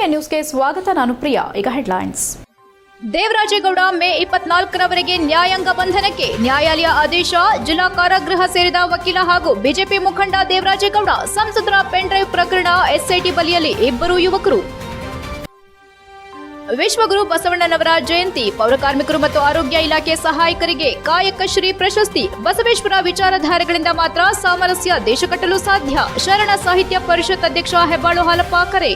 ಹೆಚ್ಐ ನ್ಯೂಸ್ಗೆ ಸ್ವಾಗತ ನಾನು ಪ್ರಿಯಾ. ಈಗ ಹೆಡ್ಲೈನ್ಸ್. ದೇವರಾಜೇಗೌಡ ಮೇ ಇಪ್ಪತ್ನಾಲ್ಕರವರೆಗೆ ನ್ಯಾಯಾಂಗ ಬಂಧನಕ್ಕೆ ನ್ಯಾಯಾಲಯ ಆದೇಶ, ಜಿಲ್ಲಾ ಕಾರಾಗೃಹ ಸೇರಿದ ವಕೀಲ ಹಾಗೂ ಬಿಜೆಪಿ ಮುಖಂಡ ದೇವರಾಜೇಗೌಡ, ಸಂಸದರ ಪೆನ್ಡ್ರೈವ್ ಪ್ರಕರಣ ಎಸ್ಐಟಿ ಬಲಿಯಲ್ಲಿ ಇಬ್ಬರು ಯುವಕರು. ವಿಶ್ವಗುರು ಬಸವಣ್ಣನವರ ಜಯಂತಿ ಪೌರಕಾರ್ಮಿಕರು ಮತ್ತು ಆರೋಗ್ಯ ಇಲಾಖೆ ಸಹಾಯಕರಿಗೆ ಕಾಯಕ ಶ್ರೀ ಪ್ರಶಸ್ತಿ, ಬಸವೇಶ್ವರ ವಿಚಾರಧಾರೆಗಳಿಂದ ಮಾತ್ರ ಸಾಮರಸ್ಯ ದೇಶ ಕಟ್ಟಲು ಸಾಧ್ಯ. ಶರಣ ಸಾಹಿತ್ಯ ಪರಿಷತ್ ಅಧ್ಯಕ್ಷ ಹೆಬ್ಬಾಳು ಹಾಲಪ್ಪ ಕರೆ.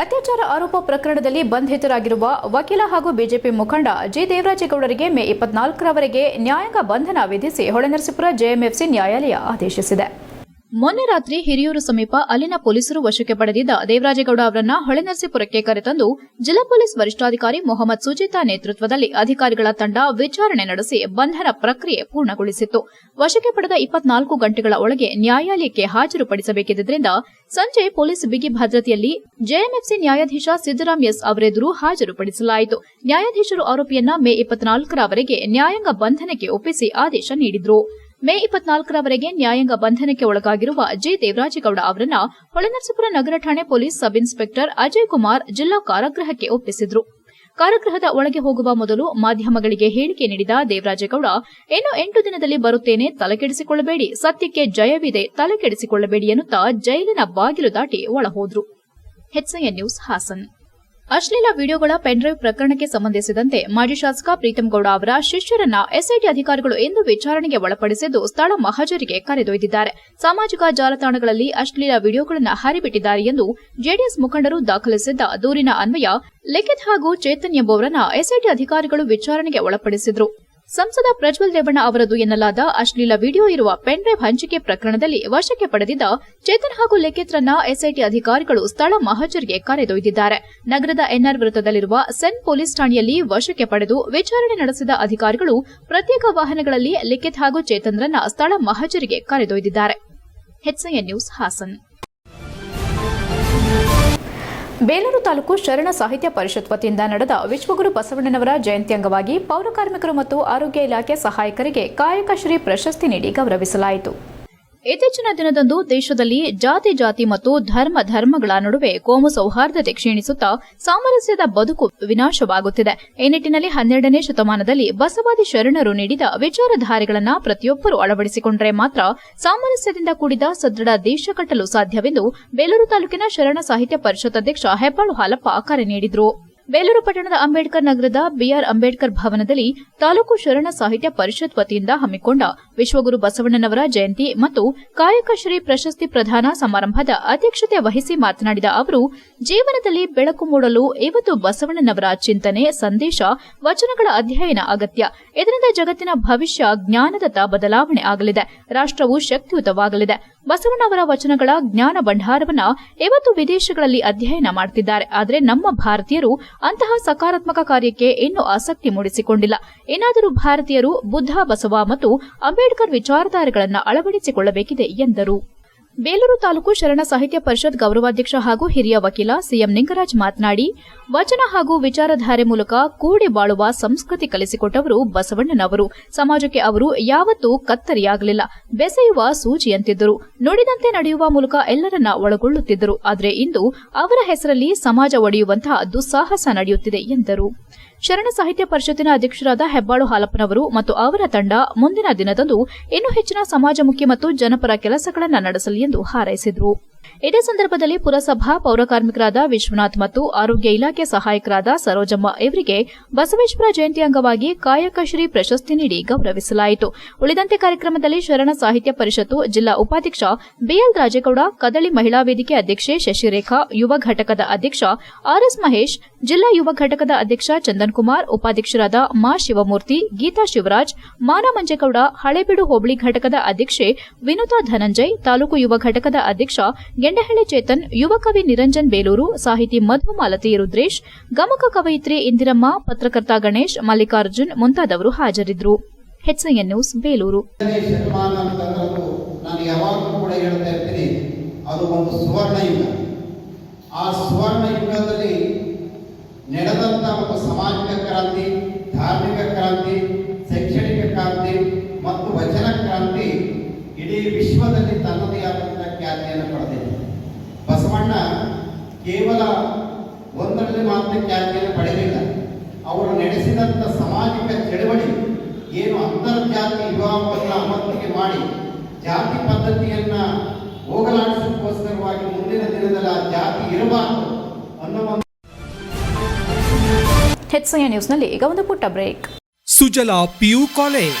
ಅತ್ಯಾಚಾರ ಆರೋಪ ಪ್ರಕರಣದಲ್ಲಿ ಬಂಧಿತರಾಗಿರುವ ವಕೀಲ ಹಾಗೂ ಬಿಜೆಪಿ ಮುಖಂಡ ಜಿ. ದೇವರಾಜೇಗೌಡರಿಗೆ ಮೇ ಇಪ್ಪತ್ನಾಲ್ಕರವರೆಗೆ ನ್ಯಾಯಾಂಗ ಬಂಧನ ವಿಧಿಸಿ ಹೊಳೆನರಸೀಪುರ ಜೆಎಂಎಫ್ಸಿ ನ್ಯಾಯಾಲಯ ಆದೇಶಿಸಿದೆ. ಮೊನ್ನೆ ರಾತ್ರಿ ಹಿರಿಯೂರು ಸಮೀಪ ಅಲ್ಲಿನ ಪೊಲೀಸರು ವಶಕ್ಕೆ ಪಡೆದಿದ್ದ ದೇವರಾಜೇಗೌಡ ಅವರನ್ನ ಹೊಳೆನರಸೀಪುರಕ್ಕೆ ಕರೆತಂದು ಜಿಲ್ಲಾ ಪೊಲೀಸ್ ವರಿಷ್ಠಾಧಿಕಾರಿ ಮೊಹಮ್ಮದ್ ಸುಜಿತಾ ನೇತೃತ್ವದಲ್ಲಿ ಅಧಿಕಾರಿಗಳ ತಂಡ ವಿಚಾರಣೆ ನಡೆಸಿ ಬಂಧನ ಪ್ರಕ್ರಿಯೆ ಪೂರ್ಣಗೊಳಿಸಿತ್ತು. ವಶಕ್ಕೆ ಪಡೆದ ಇಪ್ಪತ್ನಾಲ್ಕು ಗಂಟೆಗಳ ಒಳಗೆ ನ್ಯಾಯಾಲಯಕ್ಕೆ ಹಾಜರುಪಡಿಸಬೇಕಿದ್ದರಿಂದ ಸಂಜೆ ಪೊಲೀಸ್ ಬಿಗಿ ಭದ್ರತೆಯಲ್ಲಿ ಜೆಎಂಎಫ್ಸಿ ನ್ಯಾಯಾಧೀಶ ಸಿದ್ದರಾಮ್ ಎಸ್ ಅವರೆದುರು ಹಾಜರುಪಡಿಸಲಾಯಿತು. ನ್ಯಾಯಾಧೀಶರು ಆರೋಪಿಯನ್ನ ಮೇ ಇಪ್ಪತ್ನಾಲ್ಕರವರೆಗೆ ನ್ಯಾಯಾಂಗ ಬಂಧನಕ್ಕೆ ಒಪ್ಪಿಸಿ ಆದೇಶ ನೀಡಿದ್ರು. ಮೇ ಇಪ್ಪತ್ನಾಲ್ಕರವರೆಗೆ ನ್ಯಾಯಾಂಗ ಬಂಧನಕ್ಕೆ ಒಳಗಾಗಿರುವ ಜೆ. ದೇವರಾಜೇಗೌಡ ಅವರನ್ನ ಹೊಳೆನರಸೀಪುರ ನಗರ ಠಾಣೆ police sub inspector Ajay Kumar ಜಿಲ್ಲಾ ಕಾರಾಗೃಹಕ್ಕೆ ಒಪ್ಪಿಸಿದ್ರು. ಕಾರಾಗೃಹದ ಒಳಗೆ ಹೋಗುವ ಮೊದಲು ಮಾಧ್ಯಮಗಳಿಗೆ ಹೇಳಿಕೆ ನೀಡಿದ ದೇವರಾಜೇಗೌಡ, ಇನ್ನು ಎಂಟು ದಿನದಲ್ಲಿ ಬರುತ್ತೇನೆ, ತಲೆಕೆಡಿಸಿಕೊಳ್ಳಬೇಡಿ. ಸತ್ಯಕ್ಕೆ ಜಯವಿದೆ, ತಲೆಕೆಡಿಸಿಕೊಳ್ಳಬೇಡಿ ಎನ್ನುತ್ತಾ ಜೈಲಿನ ಬಾಗಿಲು ದಾಟಿ ಒಳಹೋದ್ರು. ಅಶ್ಲೀಲ ವಿಡಿಯೋಗಳ ಪೆನ್ಡ್ರೈವ್ ಪ್ರಕರಣಕ್ಕೆ ಸಂಬಂಧಿಸಿದಂತೆ ಮಾಜಿ ಶಾಸಕ ಪ್ರೀತಂ ಗೌಡ ಅವರ ಶಿಷ್ಯರನ್ನ ಎಸ್ಐಟಿ ಅಧಿಕಾರಿಗಳು ಎಂದು ವಿಚಾರಣೆಗೆ ಒಳಪಡಿಸಿದ್ದು ಸ್ಥಳ ಮಹಜರಿಗೆ ಕರೆದೊಯ್ದಿದ್ದಾರೆ. ಸಾಮಾಜಿಕ ಜಾಲತಾಣಗಳಲ್ಲಿ ಅಶ್ಲೀಲ ವಿಡಿಯೋಗಳನ್ನು ಹರಿಬಿಟ್ಟಿದ್ದಾರೆ ಎಂದು ಜೆಡಿಎಸ್ ಮುಖಂಡರು ದಾಖಲಿಸಿದ್ದ ದೂರಿನ ಅನ್ವಯ, ಲಿಖಿತ್ ಹಾಗೂ ಚೇತನ್ ಎಂಬುವರನ್ನ ಎಸ್ಐಟಿ ಅಧಿಕಾರಿಗಳು ವಿಚಾರಣೆಗೆ ಒಳಪಡಿಸಿದ್ರು. ಸಂಸದ ಪ್ರಜ್ವಲ್ ರೇವಣ್ಣ ಅವರದು ಎನ್ನಲಾದ ಅಶ್ಲೀಲ ವಿಡಿಯೋ ಇರುವ ಪೆನ್ಡ್ರೈವ್ ಹಂಚಿಕೆ ಪ್ರಕರಣದಲ್ಲಿ ವಶಕ್ಕೆ ಪಡೆದಿದ್ದ ಚೇತನ್ ಹಾಗೂ ಲೆಕ್ಕಿತ್ರನ್ನ ಎಸ್ಐಟಿ ಅಧಿಕಾರಿಗಳು ಸ್ಥಳ ಮಹಜರಿಗೆ ಕರೆದೊಯ್ದಿದ್ದಾರೆ. ನಗರದ ಎನ್ಆರ್ ವೃತ್ತದಲ್ಲಿರುವ ಸೆನ್ ಪೊಲೀಸ್ ಠಾಣೆಯಲ್ಲಿ ವಶಕ್ಕೆ ಪಡೆದು ವಿಚಾರಣೆ ನಡೆಸಿದ ಅಧಿಕಾರಿಗಳು ಪ್ರತ್ಯೇಕ ವಾಹನಗಳಲ್ಲಿ ಲಿಖಿತ್ ಹಾಗೂ ಚೇತನ್ರನ್ನ ಸ್ಥಳ ಮಹಜರಿಗೆ ಕರೆದೊಯ್ದಿದ್ದಾರೆ. ನ್ಯೂಸ್ ಹಾಸನ್. ಬೇಲೂರು ತಾಲೂಕು ಶರಣ ಸಾಹಿತ್ಯ ಪರಿಷತ್ ವತಿಯಿಂದ ನಡೆದ ವಿಶ್ವಗುರು ಬಸವಣ್ಣನವರ ಜಯಂತಿ ಅಂಗವಾಗಿ ಪೌರಕಾರ್ಮಿಕರು ಮತ್ತು ಆರೋಗ್ಯ ಇಲಾಖೆ ಸಹಾಯಕರಿಗೆ ಕಾಯಕ ಶ್ರೀ ಪ್ರಶಸ್ತಿ ನೀಡಿ ಗೌರವಿಸಲಾಯಿತು. ಇತ್ತೀಚಿನ ದಿನದಂದು ದೇಶದಲ್ಲಿ ಜಾತಿ ಜಾತಿ ಮತ್ತು ಧರ್ಮ, ಧರ್ಮಗಳ ನಡುವೆ ಕೋಮು ಸೌಹಾರ್ದತೆ ಕ್ಷೀಣಿಸುತ್ತಾ ಸಾಮರಸ್ಯದ ಬದುಕು ವಿನಾಶವಾಗುತ್ತಿದೆ. ಈ ನಿಟ್ಟಿನಲ್ಲಿ ಹನ್ನೆರಡನೇ ಶತಮಾನದಲ್ಲಿ ಬಸವಾದಿ ಶರಣರು ನೀಡಿದ ವಿಚಾರಧಾರೆಗಳನ್ನು ಪ್ರತಿಯೊಬ್ಬರು ಅಳವಡಿಸಿಕೊಂಡರೆ ಮಾತ್ರ ಸಾಮರಸ್ಯದಿಂದ ಕೂಡಿದ ಸದೃಢ ದೇಶ ಕಟ್ಟಲು ಸಾಧ್ಯವೆಂದು ಬೇಲೂರು ತಾಲೂಕಿನ ಶರಣ ಸಾಹಿತ್ಯ ಪರಿಷತ್ ಅಧ್ಯಕ್ಷ ಹೆಬ್ಬಾಳು ಹಾಲಪ್ಪ ಕರೆ ನೀಡಿದರು. ಬೇಲೂರು ಪಟ್ಟಣದ ಅಂಬೇಡ್ಕರ್ ನಗರದ ಬಿಆರ್ ಅಂಬೇಡ್ಕರ್ ಭವನದಲ್ಲಿ ತಾಲೂಕು ಶರಣ ಸಾಹಿತ್ಯ ಪರಿಷತ್ ವತಿಯಿಂದ ಹಮ್ಮಿಕೊಂಡ ವಿಶ್ವಗುರು ಬಸವಣ್ಣನವರ ಜಯಂತಿ ಮತ್ತು ಕಾಯಕ ಶ್ರೀ ಪ್ರಶಸ್ತಿ ಪ್ರದಾನ ಸಮಾರಂಭದ ಅಧ್ಯಕ್ಷತೆ ವಹಿಸಿ ಮಾತನಾಡಿದ ಅವರು, ಜೀವನದಲ್ಲಿ ಬೆಳಕು ಮೂಡಲು ಇವತ್ತು ಬಸವಣ್ಣನವರ ಚಿಂತನೆ, ಸಂದೇಶ, ವಚನಗಳ ಅಧ್ಯಯನ ಅಗತ್ಯ. ಇದರಿಂದ ಜಗತ್ತಿನ ಭವಿಷ್ಯ, ಜ್ಞಾನದತ್ತ ಬದಲಾವಣೆ ಆಗಲಿದೆ. ರಾಷ್ಟವು ಶಕ್ತಿಯುತವಾಗಲಿದೆ. ಬಸವಣ್ಣವರ ವಚನಗಳ ಜ್ಞಾನ ಭಂಡಾರವನ್ನ ಇವತ್ತು ವಿದೇಶಗಳಲ್ಲಿ ಅಧ್ಯಯನ ಮಾಡುತ್ತಿದ್ದಾರೆ ಆದರೆ ನಮ್ಮ ಭಾರತೀಯರು ಅಂತಹ ಸಕಾರಾತ್ಮಕ ಕಾರ್ಯಕ್ಕೆ ಇನ್ನೂ ಆಸಕ್ತಿ ಮೂಡಿಸಿಕೊಂಡಿಲ್ಲ. ಏನಾದರೂ ಭಾರತೀಯರು ಬುದ್ಧ, ಬಸವ ಮತ್ತು ಅಂಬೇಡ್ಕರ್ ವಿಚಾರಧಾರೆಗಳನ್ನು ಅಳವಡಿಸಿಕೊಳ್ಳಬೇಕಿದೆ ಎಂದರು. ಬೇಲೂರು ತಾಲೂಕು ಶರಣ ಸಾಹಿತ್ಯ ಪರಿಷತ್ ಗೌರವಾಧ್ಯಕ್ಷ ಹಾಗೂ ಹಿರಿಯ ವಕೀಲ ಸಿಎಂ ನಿಂಗರಾಜ್ ಮಾತನಾಡಿ, ವಚನ ಹಾಗೂ ವಿಚಾರಧಾರೆ ಮೂಲಕ ಕೂಡಿ ಬಾಳುವ ಸಂಸ್ಕೃತಿ ಕಲಿಸಿಕೊಟ್ಟವರು ಬಸವಣ್ಣನವರು. ಸಮಾಜಕ್ಕೆ ಅವರು ಯಾವತ್ತೂ ಕತ್ತರಿಯಾಗಲಿಲ್ಲ. ಬೆಸೆಯುವ ಸೂಚಿಯಂತಿದ್ದರು. ನುಡಿದಂತೆ ನಡೆಯುವ ಮೂಲಕ ಎಲ್ಲರನ್ನ ಒಳಗೊಳ್ಳುತ್ತಿದ್ದರು. ಆದರೆ ಇಂದು ಅವರ ಹೆಸರಲ್ಲಿ ಸಮಾಜ ಒಡೆಯುವಂತಹ ದುಸ್ಸಾಹಸ ನಡೆಯುತ್ತಿದೆ ಎಂದರು. ಶರಣ ಸಾಹಿತ್ಯ ಪರಿಷತ್ತಿನ ಅಧ್ಯಕ್ಷರಾದ ಹೆಬ್ಬಾಳು ಹಾಲಪ್ಪನವರು ಮತ್ತು ಅವರ ತಂಡ ಮುಂದಿನ ದಿನದಂದು ಇನ್ನೂ ಹೆಚ್ಚಿನ ಸಮಾಜಮುಖಿ ಮತ್ತು ಜನಪರ ಕೆಲಸಗಳನ್ನು ನಡೆಸಲಿ ಎಂದು ಹಾರೈಸಿದರು. ಇದೇ ಸಂದರ್ಭದಲ್ಲಿ ಪುರಸಭಾ ಪೌರಕಾರ್ಮಿಕರಾದ ವಿಶ್ವನಾಥ್ ಮತ್ತು ಆರೋಗ್ಯ ಇಲಾಖೆ ಸಹಾಯಕರಾದ ಸರೋಜಮ್ಮ ಇವರಿಗೆ ಬಸವೇಶ್ವರ ಜಯಂತಿ ಅಂಗವಾಗಿ ಕಾಯಕಶ್ರೀ ಪ್ರಶಸ್ತಿ ನೀಡಿ ಗೌರವಿಸಲಾಯಿತು. ಉಳಿದಂತೆ ಕಾರ್ಯಕ್ರಮದಲ್ಲಿ ಶರಣ ಸಾಹಿತ್ಯ ಪರಿಷತ್ತು ಜಿಲ್ಲಾ ಉಪಾಧ್ಯಕ್ಷ ಬಿಎಲ್ ರಾಜೇಗೌಡ, ಕದಳಿ ಮಹಿಳಾ ವೇದಿಕೆ ಅಧ್ಯಕ್ಷೆ ಶಶಿರೇಖಾ, ಯುವ ಘಟಕದ ಅಧ್ಯಕ್ಷ ಆರ್ಎಸ್ ಮಹೇಶ್, ಜಿಲ್ಲಾ ಯುವ ಘಟಕದ ಅಧ್ಯಕ್ಷ ಚಂದನ್ ಕುಮಾರ್ ಉಪಾಧ್ಯಕ್ಷರಾದ ಮಾ ಶಿವಮೂರ್ತಿ, ಗೀತಾ ಶಿವರಾಜ್, ಮಾನ ಮಂಜೇಗೌಡ, ಹಳೇಬೀಡು ಹೋಬಳಿ ಘಟಕದ ಅಧ್ಯಕ್ಷೆ ವಿನುತಾ ಧನಂಜಯ್, ತಾಲೂಕು ಯುವ ಘಟಕದ ಅಧ್ಯಕ್ಷ ಗೆಂಡಹಳ್ಳಿ ಚೇತನ್, ಯುವ ಕವಿ ನಿರಂಜನ್ ಬೇಲೂರು, ಸಾಹಿತಿ ಮಧು ಮಾಲತಿ ರುದ್ರೇಶ್, ಗಮಕ ಕವಯಿತ್ರಿ ಇಂದಿರಮ್ಮ, ಪತ್ರಕರ್ತ ಗಣೇಶ್, ಮಲ್ಲಿಕಾರ್ಜುನ್ ಮುಂತಾದವರು ಹಾಜರಿದ್ದರು. H N news Belur. ನಡೆದಂಥ ಒಂದು ಸಾಮಾಜಿಕ ಕ್ರಾಂತಿ, ಧಾರ್ಮಿಕ ಕ್ರಾಂತಿ, ಶೈಕ್ಷಣಿಕ ಕ್ರಾಂತಿ ಮತ್ತು ವಚನ ಕ್ರಾಂತಿ ಇಡೀ ವಿಶ್ವದಲ್ಲಿ ತನ್ನದೇ ಆದಂಥ ಕೇವಲ ಒಂದರಲ್ಲಿ ಮಾತ್ರ ಖ್ಯಾತಿಯನ್ನು ಪಡೆದಿಲ್ಲ. ಅವರು ನಡೆಸಿದಂಥ ಸಾಮಾಜಿಕ ಚಳವಳಿ ಏನು ಅಂತರ್ಜಾತಿ ವಿವಾಹವನ್ನು ಅಮತ್ತಿಗೆ ಮಾಡಿ ಜಾತಿ ಪದ್ಧತಿಯನ್ನು ಹೋಗಲಾಡಿಸೋಕ್ಕೋಸ್ಕರವಾಗಿ ಮುಂದಿನ ದಿನದಲ್ಲಿ ಆ ಜಾತಿ ಇರಬಾರದು ಅನ್ನೋ ಒಂದು ಹೆಚ್ಐ ನ್ಯೂಸ್ನಲ್ಲಿ ಈಗ ಒಂದು ಪುಟ್ಟ break. Sujala PU college.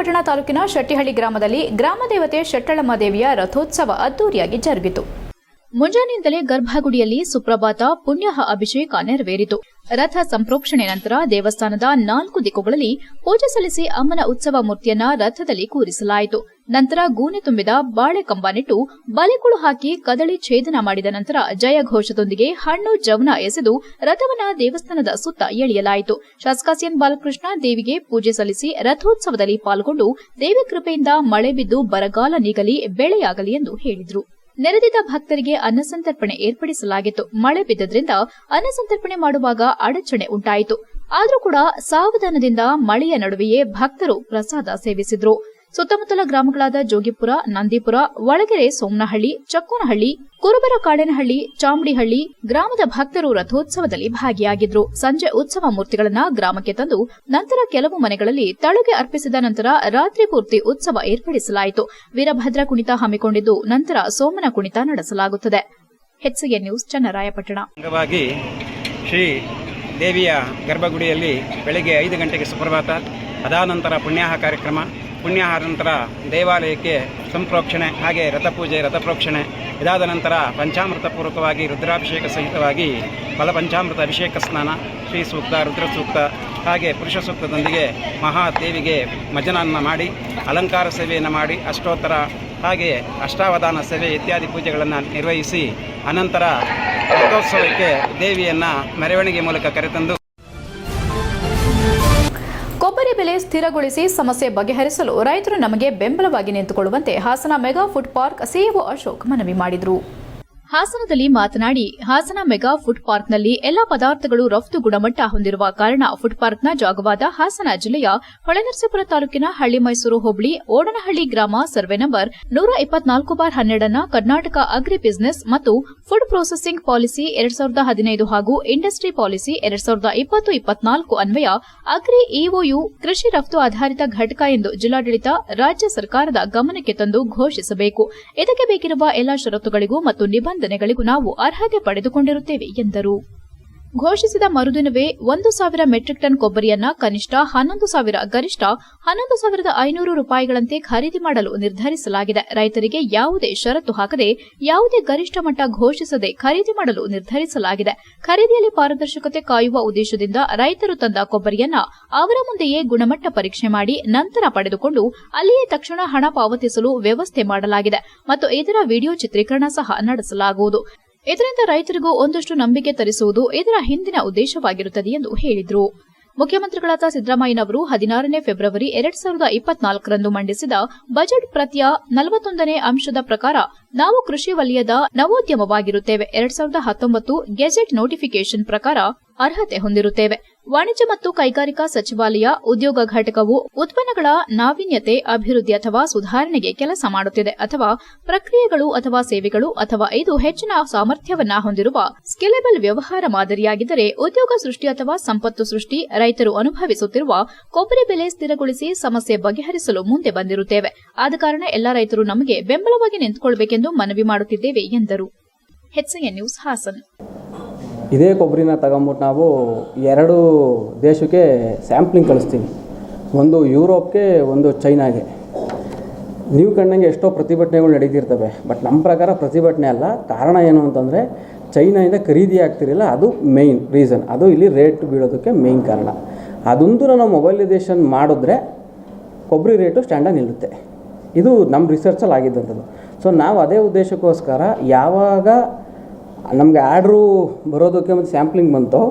Channarayapatna ತಾಲೂಕಿನ ಶೆಟ್ಟಿಹಳ್ಳಿ ಗ್ರಾಮದಲ್ಲಿ ಗ್ರಾಮ ದೇವತೆ ಶೆಟ್ಟಳಮ್ಮ ದೇವಿಯ ರಥೋತ್ಸವ ಅದ್ದೂರಿಯಾಗಿ ಜರುಗಿತು. ಮುಂಜಾನೆಯಿಂದಲೇ ಗರ್ಭಗುಡಿಯಲ್ಲಿ ಸುಪ್ರಭಾತ ಪುಣ್ಯ ಅಭಿಷೇಕ ನೆರವೇರಿತು. ರಥ ಸಂಪ್ರೋಕ್ಷಣೆ ನಂತರ ದೇವಸ್ಥಾನದ ನಾಲ್ಕು ದಿಕ್ಕುಗಳಲ್ಲಿ ಪೂಜೆ ಸಲ್ಲಿಸಿ ಅಮ್ಮನ ಉತ್ಸವ ಮೂರ್ತಿಯನ್ನ ರಥದಲ್ಲಿ ಕೂರಿಸಲಾಯಿತು. ನಂತರ ಗೂನೆ ತುಂಬಿದ ಬಾಳೆ ಕಂಬ ನೆಟ್ಟು ಬಲಿಕುಳು ಹಾಕಿ ಕದಳಿ ಛೇದನ ಮಾಡಿದ ನಂತರ ಜಯಘೋಷದೊಂದಿಗೆ ಹಣ್ಣು ಜವನ ಎಸೆದು ರಥವನ್ನ ದೇವಸ್ಥಾನದ ಸುತ್ತ ಎಳೆಯಲಾಯಿತು. ಶಾಸಕ ಸಿಎನ್ ಬಾಲಕೃಷ್ಣ ದೇವಿಗೆ ಪೂಜೆ ಸಲ್ಲಿಸಿ ರಥೋತ್ಸವದಲ್ಲಿ ಪಾಲ್ಗೊಂಡು ದೇವಿ ಕೃಪೆಯಿಂದ ಮಳೆ ಬಿದ್ದು ಬರಗಾಲ ನೀಗಲಿ, ಬೆಳೆಯಾಗಲಿ ಎಂದು ಹೇಳಿದರು. ನೆರೆದಿದ್ದ ಭಕ್ತರಿಗೆ ಅನ್ನಸಂತರ್ಪಣೆ ಏರ್ಪಡಿಸಲಾಗಿತ್ತು. ಮಳೆ ಬಿದ್ದದ್ರಿಂದ ಅನ್ನಸಂತರ್ಪಣೆ ಮಾಡುವಾಗ ಅಡಚಣೆ ಉಂಟಾಯಿತು. ಆದರೂ ಕೂಡ ಸಾವಧಾನದಿಂದ ಮಳೆಯ ನಡುವೆಯೇ ಭಕ್ತರು ಪ್ರಸಾದ ಸೇವಿಸಿದ್ರು. ಸುತ್ತಮುತ್ತಲ ಗ್ರಾಮಗಳಾದ ಜೋಗಿಪುರ, ನಂದಿಪುರ ಒಳಗೆರೆ ಸೋಮನಹಳ್ಳಿ, ಚಕ್ಕೋನಹಳ್ಳಿ, ಕುರುಬರ ಕಾಡೇನಹಳ್ಳಿ, ಚಾಮಡಿಹಳ್ಳಿ ಗ್ರಾಮದ ಭಕ್ತರು ರಥೋತ್ಸವದಲ್ಲಿ ಭಾಗಿಯಾಗಿದ್ರು. ಸಂಜೆ ಉತ್ಸವ ಮೂರ್ತಿಗಳನ್ನು ಗ್ರಾಮಕ್ಕೆ ತಂದು ನಂತರ ಕೆಲವು ಮನೆಗಳಲ್ಲಿ ತಳುಗೆ ಅರ್ಪಿಸಿದ ನಂತರ ರಾತ್ರಿ ಪೂರ್ತಿ ಉತ್ಸವ ಏರ್ಪಡಿಸಲಾಯಿತು. ವೀರಭದ್ರ ಕುಣಿತ ಹಮ್ಮಿಕೊಂಡಿದ್ದು ನಂತರ ಸೋಮನ ಕುಣಿತ ನಡೆಸಲಾಗುತ್ತದೆ. ನ್ಯೂಸ್ ಅಂಗವಾಗಿ ಶ್ರೀ ದೇವಿಯ ಗರ್ಭಗುಡಿಯಲ್ಲಿ ಬೆಳಗ್ಗೆ ಐದು ಗಂಟೆಗೆ ಸುಪ್ರಭಾತ, ಅದಾನಂತರ ಪುಣ್ಯಾಹ ಕಾರ್ಯಕ್ರಮ ಪುಣ್ಯಾಹ ನಂತರ ದೇವಾಲಯಕ್ಕೆ ಸಂಪ್ರೋಕ್ಷಣೆ, ಹಾಗೆ ರಥಪೂಜೆ, ರಥಪ್ರೋಕ್ಷಣೆ, ಇದಾದ ನಂತರ ಪಂಚಾಮೃತ ಪೂರ್ವಕವಾಗಿ ರುದ್ರಾಭಿಷೇಕ ಸಹಿತವಾಗಿ ಫಲ ಪಂಚಾಮೃತ ಅಭಿಷೇಕ ಸ್ನಾನ, ಶ್ರೀ ಸೂಕ್ತ, ರುದ್ರ ಸೂಕ್ತ, ಹಾಗೆ ಪುರುಷ ಸೂಕ್ತದೊಂದಿಗೆ ಮಹಾದೇವಿಗೆ ಮಜನನ್ನ ಮಾಡಿ, ಅಲಂಕಾರ ಸೇವೆಯನ್ನು ಮಾಡಿ, ಅಷ್ಟೋತ್ತರ, ಹಾಗೆ ಅಷ್ಟಾವಧಾನ ಸೇವೆ ಇತ್ಯಾದಿ ಪೂಜೆಗಳನ್ನು ನಿರ್ವಹಿಸಿ, ಅನಂತರ ರಥೋತ್ಸವಕ್ಕೆ ದೇವಿಯನ್ನು ಮೆರವಣಿಗೆ ಮೂಲಕ ಕರೆತಂದು ಬೆಲೆ ಸ್ಥಿರಗೊಳಿಸಿ ಸಮಸ್ಯೆ ಬಗೆಹರಿಸಲು ರೈತರು ನಮಗೆ ಬೆಂಬಲವಾಗಿ ನಿಂತುಕೊಳ್ಳುವಂತೆ Hassan mega food park C E O Ashok ಮನವಿ ಮಾಡಿದರು. ಹಾಸನದಲ್ಲಿ ಮಾತನಾಡಿ, ಹಾಸನ ಮೆಗಾ ಫುಡ್ ಪಾರ್ಕ್ನಲ್ಲಿ ಎಲ್ಲಾ ಪದಾರ್ಥಗಳು ರಫ್ತು ಗುಣಮಟ್ಟ ಹೊಂದಿರುವ ಕಾರಣ ಫುಡ್ ಪಾರ್ಕ್ನ ಜಾಗವಾದ ಹಾಸನ ಜಿಲ್ಲೆಯ ಹೊಳೆನರಸೀಪುರ ತಾಲೂಕಿನ ಹಳ್ಳಿ ಮೈಸೂರು ಹೋಬಳಿ, ಓಡನಹಳ್ಳಿ ಗ್ರಾಮ ಸರ್ವೆ ನಂಬರ್ ನೂರ ಇಪ್ಪತ್ನಾಲ್ಕು ಬಾರ್ ಹನ್ನೆರಡನ ಕರ್ನಾಟಕ ಅಗ್ರಿ ಬಿಸಿನೆಸ್ ಮತ್ತು ಫುಡ್ ಪ್ರೊಸೆಸಿಂಗ್ ಪಾಲಿಸಿ ಎರಡ್ ಸಾವಿರದ ಹದಿನೈದು ಹಾಗೂ ಇಂಡಸ್ಟ್ರಿ ಪಾಲಿಸಿ ಎರಡ್ ಸಾವಿರದ ಇಪ್ಪತ್ತು ಇಪ್ಪತ್ನಾಲ್ಕು ಅನ್ವಯ ಅಗ್ರಿ ಇಒಯು ಕೃಷಿ ರಫ್ತು ಆಧಾರಿತ ಘಟಕ ಎಂದು ಜಿಲ್ಲಾಡಳಿತ ರಾಜ್ಯ ಸರ್ಕಾರದ ಗಮನಕ್ಕೆ ತಂದು ಘೋಷಿಸಬೇಕು. ಇದಕ್ಕೆ ಬೇಕಿರುವ ಎಲ್ಲಾ ಷರತ್ತುಗಳಿಗೂ ಮತ್ತು ನಿಬಂಧನೆಗಳಿಗೂ ನಾವು ಅರ್ಹತೆ ಪಡೆದುಕೊಂಡಿರುತ್ತೇವೆ ಎಂದರು. ಘೋಷಿಸಿದ ಮರುದಿನವೇ ಒಂದು ಸಾವಿರ ಮೆಟ್ರಿಕ್ ಟನ್ ಕೊಬ್ಬರಿಯನ್ನ ಕನಿಷ್ಠ ಹನ್ನೊಂದು ಸಾವಿರ, ಗರಿಷ್ಠ ಹನ್ನೊಂದು ಸಾವಿರದ ಐನೂರು ರೂಪಾಯಿಗಳಂತೆ ಖರೀದಿ ಮಾಡಲು ನಿರ್ಧರಿಸಲಾಗಿದೆ. ರೈತರಿಗೆ ಯಾವುದೇ ಷರತ್ತು ಹಾಕದೆ, ಯಾವುದೇ ಗರಿಷ್ಠ ಮಟ್ಟ ಘೋಷಿಸದೆ ಖರೀದಿ ಮಾಡಲು ನಿರ್ಧರಿಸಲಾಗಿದೆ. ಖರೀದಿಯಲ್ಲಿ ಪಾರದರ್ಶಕತೆ ಕಾಯುವ ಉದ್ದೇಶದಿಂದ ರೈತರು ತಂದ ಕೊಬ್ಬರಿಯನ್ನ ಅವರ ಮುಂದೆಯೇ ಗುಣಮಟ್ಟ ಪರೀಕ್ಷೆ ಮಾಡಿ ನಂತರ ಪಡೆದುಕೊಂಡು ಅಲ್ಲಿಯೇ ತಕ್ಷಣ ಹಣ ಪಾವತಿಸಲು ವ್ಯವಸ್ಥೆ ಮಾಡಲಾಗಿದೆ. ಮತ್ತು ಇದರ ವಿಡಿಯೋ ಚಿತ್ರೀಕರಣ ಸಹ ನಡೆಸಲಾಗುವುದು. ಇದರಿಂದ ರೈತರಿಗೂ ಒಂದಷ್ಟು ನಂಬಿಕೆ ತರಿಸುವುದು ಇದರ ಹಿಂದಿನ ಉದ್ದೇಶವಾಗಿರುತ್ತದೆ ಎಂದು ಹೇಳಿದರು. ಮುಖ್ಯಮಂತ್ರಿಗಳಾದ ಸಿದ್ದರಾಮಯ್ಯನವರು ಹದಿನಾರನೇ ಫೆಬ್ರವರಿ ಎರಡ್ ಸಾವಿರದ ಇಪ್ಪತ್ನಾಲ್ಕರಂದು ಮಂಡಿಸಿದ ಬಜೆಟ್ ಪ್ರತಿಯ ನಲವತ್ತೊಂದನೇ ಅಂಶದ ಪ್ರಕಾರ ನಾವು ಕೃಷಿ ವಲಯದ ನವೋದ್ಯಮವಾಗಿರುತ್ತೇವೆ. ಎರಡ್ ಸಾವಿರದ ಹತ್ತೊಂಬತ್ತು ಗೆಜೆಟ್ ನೋಟಿಫಿಕೇಷನ್ ಪ್ರಕಾರ ಅರ್ಹತೆ ಹೊಂದಿರುತ್ತೇವೆ. ವಾಣಿಜ್ಯ ಮತ್ತು ಕೈಗಾರಿಕಾ ಸಚಿವಾಲಯ ಉದ್ಯೋಗ ಘಟಕವು ಉತ್ಪನ್ನಗಳ ನಾವೀನ್ಯತೆ, ಅಭಿವೃದ್ಧಿ ಅಥವಾ ಸುಧಾರಣೆಗೆ ಕೆಲಸ ಮಾಡುತ್ತಿದೆ ಅಥವಾ ಪ್ರಕ್ರಿಯೆಗಳು ಅಥವಾ ಸೇವೆಗಳು ಅಥವಾ ಇದು ಹೆಚ್ಚಿನ ಸಾಮರ್ಥ್ಯವನ್ನ ಹೊಂದಿರುವ ಸ್ಕೇಲೆಬಲ್ ವ್ಯವಹಾರ ಮಾದರಿಯಾಗಿದ್ದರೆ ಉದ್ಯೋಗ ಸೃಷ್ಟಿ ಅಥವಾ ಸಂಪತ್ತು ಸೃಷ್ಟಿ ರೈತರು ಅನುಭವಿಸುತ್ತಿರುವ ಕೊಬ್ಬರಿ ಬೆಲೆ ಸ್ಥಿರಗೊಳಿಸಿ ಸಮಸ್ಯೆ ಬಗೆಹರಿಸಲು ಮುಂದೆ ಬಂದಿರುತ್ತೇವೆ. ಆದ ಕಾರಣ ಎಲ್ಲಾ ರೈತರು ನಮಗೆ ಬೆಂಬಲವಾಗಿ ನಿಂತುಕೊಳ್ಳಬೇಕೆಂದು ಮನವಿ ಮಾಡುತ್ತಿದ್ದೇವೆ ಎಂದರು. ಇದೇ ಕೊಬ್ಬರಿನ ತಗೊಂಬಿಟ್ಟು ನಾವು ಎರಡು ದೇಶಕ್ಕೆ ಸ್ಯಾಂಪ್ಲಿಂಗ್ ಕಳಿಸ್ತೀವಿ. ಒಂದು ಯುರೋಪ್ಗೆ, ಒಂದು ಚೈನಾಗೆ. ನೀವು ಕಂಡಂಗೆ ಎಷ್ಟೋ ಪ್ರತಿಭಟನೆಗಳು ನಡೀತಿರ್ತವೆ. ಬಟ್ ನಮ್ಮ ಪ್ರಕಾರ ಪ್ರತಿಭಟನೆ ಅಲ್ಲ. ಕಾರಣ ಏನು ಅಂತಂದರೆ, ಚೈನಾಯಿಂದ ಖರೀದಿ ಆಗ್ತಿರಲಿಲ್ಲ. ಅದು ಮೇಯ್ನ್ ರೀಸನ್ ಅದು ಇಲ್ಲಿ ರೇಟ್ ಬೀಳೋದಕ್ಕೆ ಮೇಯ್ನ್ ಕಾರಣ. ಅದೊಂದು ನಾವು ಮೊಬೈಲೈಸೇಷನ್ ಮಾಡಿದ್ರೆ ಕೊಬ್ಬರಿ ರೇಟು ಸ್ಟ್ಯಾಂಡಾಗಿ ನಿಲ್ಲುತ್ತೆ. ಇದು ನಮ್ಮ ರಿಸರ್ಚಲ್ಲಿ ಆಗಿದ್ದಂಥದ್ದು. ಸೊ ನಾವು ಅದೇ ಉದ್ದೇಶಕ್ಕೋಸ್ಕರ ಯಾವಾಗ ನಮಗೆ ಆರ್ಡ್ರು ಬರೋದಕ್ಕೆ ಒಂದು ಸ್ಯಾಂಪ್ಲಿಂಗ್ ಬಂತು.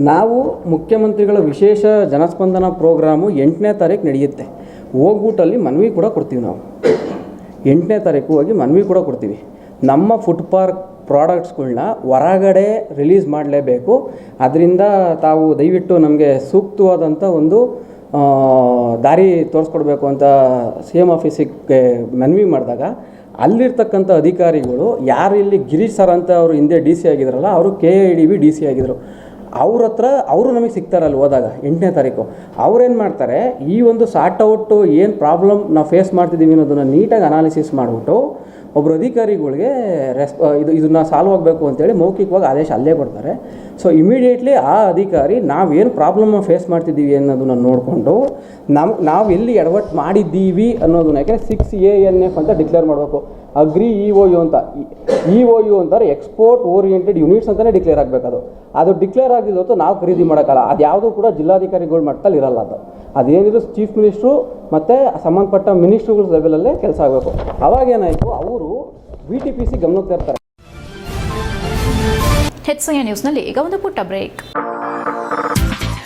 ನಾವು ಮುಖ್ಯಮಂತ್ರಿಗಳ ವಿಶೇಷ ಜನಸ್ಪಂದನ ಪ್ರೋಗ್ರಾಮು ಎಂಟನೇ ತಾರೀಕು ನಡೆಯುತ್ತೆ. ಹೋಗ್ಬಿಟ್ಟಲ್ಲಿ ಮನವಿ ಕೂಡ ಕೊಡ್ತೀವಿ ನಾವು. ಎಂಟನೇ ತಾರೀಕು ಹೋಗಿ ಮನವಿ ಕೂಡ ಕೊಡ್ತೀವಿ. ನಮ್ಮ ಫುಡ್ ಪಾರ್ಕ್ ಪ್ರಾಡಕ್ಟ್ಸ್ಗಳನ್ನ ಹೊರಗಡೆ ರಿಲೀಸ್ ಮಾಡಲೇಬೇಕು. ಅದರಿಂದ ತಾವು ದಯವಿಟ್ಟು ನಮಗೆ ಸೂಕ್ತವಾದಂಥ ಒಂದು ದಾರಿ ತೋರಿಸ್ಕೊಡ್ಬೇಕು ಅಂತ ಸಿ ಎಂ ಆಫೀಸಿಗೆ ಮನವಿ ಮಾಡಿದಾಗ ಅಲ್ಲಿರ್ತಕ್ಕಂಥ ಅಧಿಕಾರಿಗಳು ಯಾರು ಇಲ್ಲಿ ಗಿರೀಶ್ ಸರ್ ಅಂತ ಅವರು ಹಿಂದೆ ಡಿ ಸಿ ಆಗಿದ್ರಲ್ಲ ಅವರು K A D B D C ಆಗಿದ್ರು. ಅವ್ರ ಹತ್ರ ಅವರು ನಮಗೆ ಸಿಗ್ತಾರಲ್ಲಿ ಹೋದಾಗ, ಎಂಟನೇ ತಾರೀಕು. ಅವ್ರೇನು ಮಾಡ್ತಾರೆ, ಈ ಒಂದು ಸಾರ್ಟ್ ಔಟು ಏನು ಪ್ರಾಬ್ಲಮ್ ನಾವು ಫೇಸ್ ಮಾಡ್ತಿದ್ದೀವಿ ಅನ್ನೋದನ್ನು ನೀಟಾಗಿ ಅನಾಲಿಸಿಸ್ ಮಾಡಿಬಿಟ್ಟು ಒಬ್ಬರು ಅಧಿಕಾರಿಗಳಿಗೆ ರೆಸ್ ಇದು, ಇದನ್ನು ಸಾಲ್ವ್ ಆಗಬೇಕು ಅಂತೇಳಿ ಮೌಖಿಕವಾಗಿ ಆದೇಶ ಅಲ್ಲೇ ಕೊಡ್ತಾರೆ. ಸೊ ಇಮಿಡಿಯೇಟ್ಲಿ ಆ ಅಧಿಕಾರಿ ನಾವೇನು ಪ್ರಾಬ್ಲಮ್ ಫೇಸ್ ಮಾಡ್ತಿದ್ದೀವಿ ಅನ್ನೋದನ್ನ ನೋಡಿಕೊಂಡು ನಮ್ಮ ನಾವು ಎಲ್ಲಿ ಎಡವಟ್ಟು ಮಾಡಿದ್ದೀವಿ ಅನ್ನೋದನ್ನ ಯಾಕೆಂದರೆ ಸಿಕ್ಸ್ ಎ ಎನ್ ಎಫ್ ಅಂತ ಡಿಕ್ಲೇರ್ ಮಾಡಬೇಕು. ಅಗ್ರಿ ಇ ಒ ಯು ಅಂತ. ಇ ಒ ಯು ಅಂತಾರೆ ಎಕ್ಸ್ಪೋರ್ಟ್ ಓರಿಯೆಂಟೆಡ್ ಯೂನಿಟ್ಸ್ ಅಂತಲೇ ಡಿಕ್ಲೇರ್ ಆಗಬೇಕು ಅದು. ಅದು ಡಿಕ್ಲೇರ್ ಆಗಿದ್ದು ಹೊತ್ತು ನಾವು ಖರೀದಿ ಮಾಡೋಕ್ಕಲ್ಲ ಅದು ಯಾವುದೂ ಕೂಡ ಜಿಲ್ಲಾಧಿಕಾರಿಗಳ ಮಟ್ಟದಲ್ಲಿ ಇರಲ್ಲ ಅದು. ಅದೇನಿದ್ರು ಚೀಫ್ ಮಿನಿಸ್ಟ್ರು ಮತ್ತು ಸಂಬಂಧಪಟ್ಟ ಮಿನಿಸ್ಟ್ರುಗಳ ಲೆವೆಲಲ್ಲೇ ಕೆಲಸ ಆಗಬೇಕು. ಅವಾಗೇನಾಯಿತು ಅವರು ವಿ ಟಿ ಪಿ ಸಿ ಗಮನಕ್ಕೆ ತರ್ತಾರೆ. ಹೆಚ್ಚಿನ ನ್ಯೂಸ್ನಲ್ಲಿ ಈಗ ಒಂದು ಪುಟ್ಟ ಬ್ರೇಕ್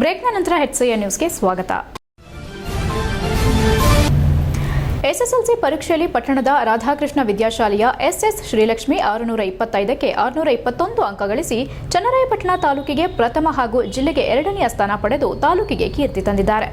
ಬ್ರೇಕ್ನ ನಂತರ ಹೆಚ್ಸಿಯ ನ್ಯೂಸ್ಗೆ ಸ್ವಾಗತ. ಎಸ್ಎಸ್ಎಲ್ಸಿ ಪರೀಕ್ಷೆಯಲ್ಲಿ ಪಟ್ಟಣದ ರಾಧಾಕೃಷ್ಣ ವಿದ್ಯಾಶಾಲೆಯ ಎಸ್ಎಸ್ ಶ್ರೀಲಕ್ಷ್ಮಿ ಆರುನೂರ ಇಪ್ಪತ್ತೈದಕ್ಕೆ ಆರುನೂರ ಇಪ್ಪತ್ತೊಂದು ಅಂಕ ಗಳಿಸಿ ಚನ್ನರಾಯಪಟ್ಟಣ ತಾಲೂಕಿಗೆ ಪ್ರಥಮ ಹಾಗೂ ಜಿಲ್ಲೆಗೆ ಎರಡನೆಯ ಸ್ಥಾನ ಪಡೆದು ತಾಲೂಕಿಗೆ ಕೀರ್ತಿ ತಂದಿದ್ದಾರೆ.